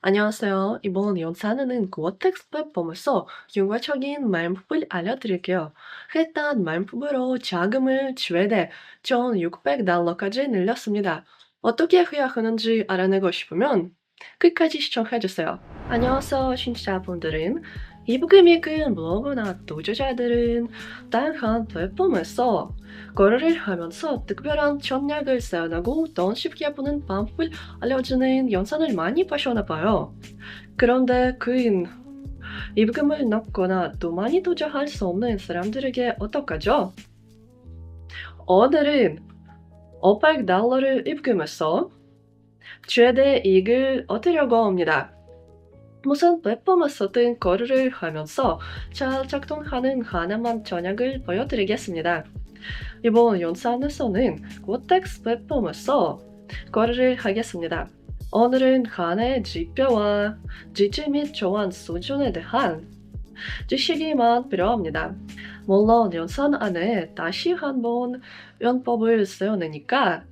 안녕하세요. 이번 영상에는 고어텍스 플랫폼에서 효과적인 말품을 알려드릴게요. 일단 말품으로 자금을 최대 1,600달러까지 늘렸습니다. 어떻게 해야 하는지 알아내고 싶으면 끝까지 시청해주세요. 안녕하세요, 신청자분들은 이북음이 큰 블로그나 도저자들은 다양한 플랫폼에서 거래를 하면서 특별한 전략을 세워나고 돈 쉽게 버는 방법을 알려주는 영상을 많이 보셨나 봐요. 그런데 그인 입금을 넣거나 또 많이 도저할 수 없는 사람들에게 어떡하죠? 오늘은 500달러를 입금해서 최대 이익을 얻으려고 합니다. 무슨 플랫폼에서든 거래를 하면서 잘 작동하는 하나만 전략을 보여드리겠습니다. 이번 영상에서는 고텍스 플랫폼에서 거래를 하겠습니다. 오늘은 하나의 지표와 지지 및 조환 수준에 대한 지식이만 필요합니다. 물론 영상 안에 다시 한번 연법을 세우니까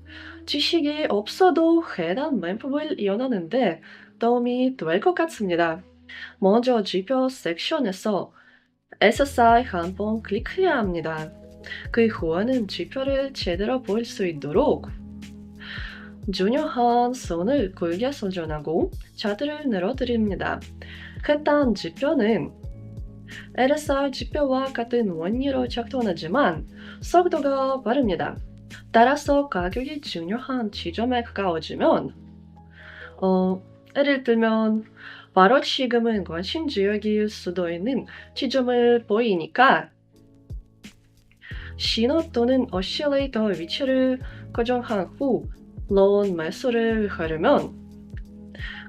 지식이 없어도 해당 문법을 이용하는데 도움이 될 것 같습니다. 먼저 지표 섹션에서 SSI 한번 클릭해야 합니다. 그 후에는 지표를 제대로 볼 수 있도록 중요한 선을 굵게 설정하고 차트를 내려드립니다. 해당 지표는 LSI 지표와 같은 원리로 작동하지만 속도가 빠릅니다. 따라서 가격이 중요한 지점에 가까워지면 어, 예를 들면 바로 지금은 관심 지역일 수도 있는 지점을 보이니까 신호 또는 오실레이터 위치를 고정한 후론 매수를 하려면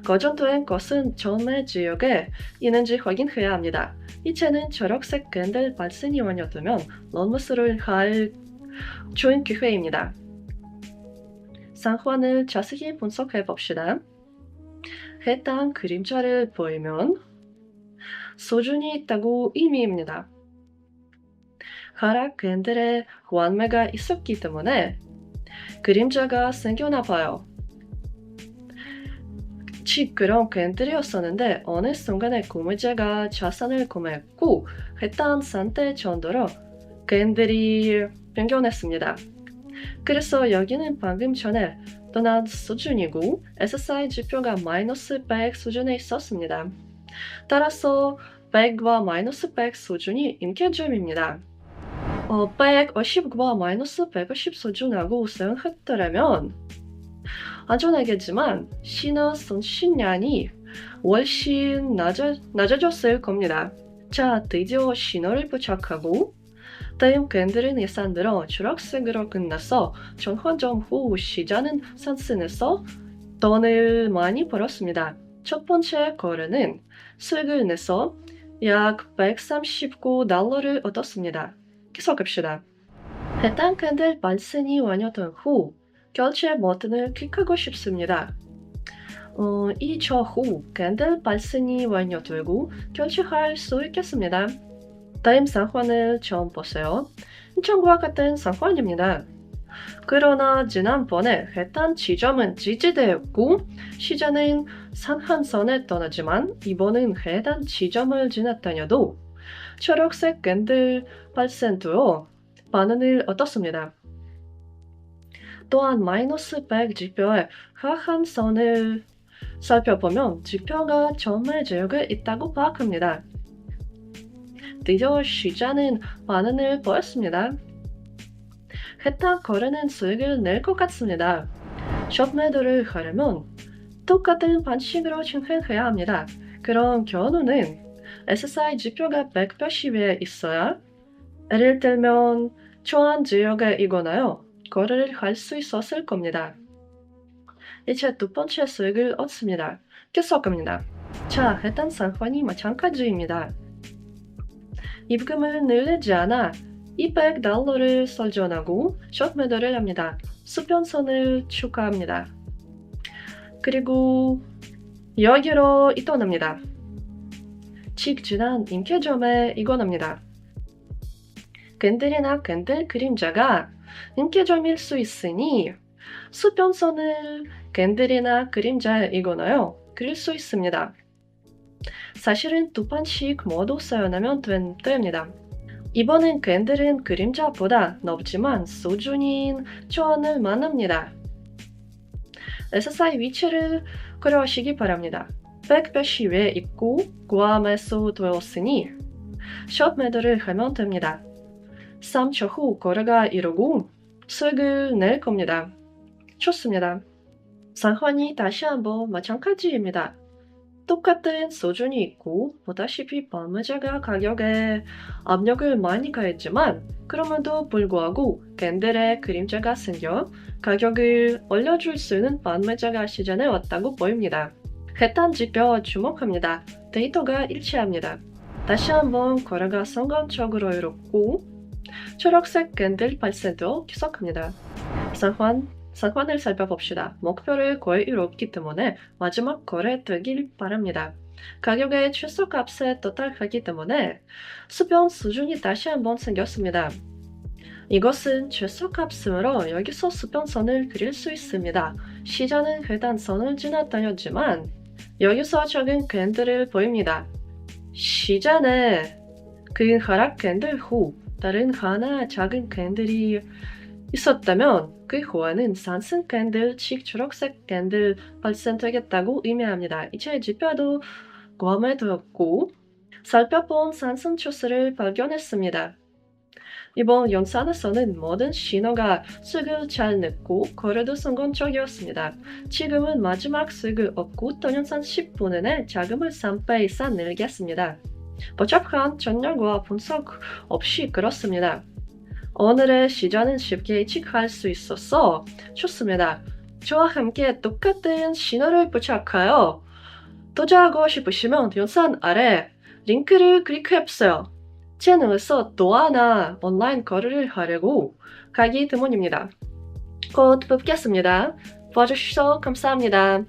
고정된 것은 전매 지역에 있는지 확인해야 합니다. 이체는 초록색 캔들 발신이 완료되면 론 매수를 할 좋은 기회입니다. 상황을 자세히 분석해 봅시다. 해당 그림자를 보이면 수준이 있다고 의미입니다. 하락 캔들의 완매가 있었기 때문에 그림자가 생겨나 봐요. 즉 그런 캔들이었었는데 어느 순간에 구매자가 자산을 구매했고 해당 상태 정도로 캔들이 변경했습니다. 그래서 여기는 방금 전에 떠난 수준이고 SSI 지표가 마이너스 100 수준에 있었습니다. 따라서 100과 마이너스 100 수준이 임계점입니다. 어, 150과 마이너스 150 수준하고 사용했더라면 안전하겠지만 신호 손실량이 훨씬 낮아, 낮아졌을 겁니다. 자, 드디어 신호를 부착하고 다음 캔들은 예산대로 초록색으로 끝나서 전환점 후 시장은 상승해서 돈을 많이 벌었습니다. 첫 번째 거래는 수익을 내서 약 139달러를 얻었습니다. 계속합시다. 해당 캔들 발신이 완료된 후 결제 버튼을 클릭하고 싶습니다. 어, 이 저후 캔들 발신이 완료되고 결제할 수 있겠습니다. 다음 상황을 처음 보세요. 인천과 같은 상황입니다. 그러나 지난번에 해당 지점은 지지되었고 시장은 상한선에 떠나지만 이번은 해당 지점을 지났다녀도 초록색 캔들 발생도로 반응을 얻었습니다. 또한 마이너스 100 지표의 하한선을 살펴보면 지표가 전매 지역에 있다고 파악합니다. 드디어 시장은 반응을 보였습니다. 해당 거래는 수익을 낼 것 같습니다. 숏 매도를 하려면 똑같은 방식으로 진행해야 합니다. 그런 경우는 SSI 지표가 180에 있어야 예를 들면 초안 지역에 이거나요 거래를 할 수 있었을 겁니다. 이제 두 번째 수익을 얻습니다. 계속합니다. 자, 해당 상황이 마찬가지입니다. 입금을 늘리지 않아 200달러를 설정하고 숏 매도를 합니다. 수평선을 추가합니다. 그리고 여기로 이동합니다. 직진한 인계점에 이관합니다. 캔들이나 캔들 그림자가 인계점일 수 있으니 수평선을 캔들이나 그림자에 이거나요. 그릴 수 있습니다. 사실은 두 판씩 모두 사용하면 된, 됩니다. 이번엔 캔들은 그림자보다 넓지만 수준인 초안을 만납니다. SSI 위치를 고려하시기 바랍니다. 백볕이 위에 있고 구함에서 되었으니 숏 매도를 하면 됩니다. 3초 후 거래가 이루고 수익을 낼 겁니다. 좋습니다. 상환이 다시 한번 마찬가지입니다. 똑같은 수준이 있고 보다시피 밤의자가 가격에 압력을 많이 가했지만 그럼에도 불구하고 캔들의 그림자가 생겨 가격을 올려줄 수 있는 밤의자가 시전에 왔다고 보입니다. 해당 지표 주목합니다. 데이터가 일치합니다. 다시 한번 거래가 성공적으로 이뤘고 초록색 캔들 발생도 계속합니다. 상환 상환을 살펴봅시다. 목표를 거의 이뤘기 때문에 마지막 거래 되길 바랍니다. 가격의 최소값에 도달하기 때문에 수변 수준이 다시 한번 생겼습니다. 이것은 최소값으로 여기서 수변선을 그릴 수 있습니다. 시장은 해당 선을 지나다녔지만 여기서 적은 캔들을 보입니다. 시장에 그 하락 캔들 후 다른 하나 작은 캔들이 있었다면 그 후에는 상승 캔들, 칙 초록색 캔들 발생되겠다고 의미합니다. 이제 지표도 고함해두었고 살펴본 상승 추세를 발견했습니다. 이번 영상에서는 모든 신호가 수익을 잘 냈고 거래도 성공적이었습니다. 지금은 마지막 수익을 얻고 동영상 10분 안에 자금을 3배 이상 늘겠습니다. 복잡한 전략과 분석 없이 그렇습니다. 오늘의 시장은 쉽게 예측할 수 있어서 좋습니다. 저와 함께 똑같은 신호를 부착하여 투자하고 싶으시면 영상 아래 링크를 클릭해보세요. 채널에서 또 하나 온라인 거래를 하려고 가기 때문입니다. 곧 뵙겠습니다. 봐주셔서 감사합니다.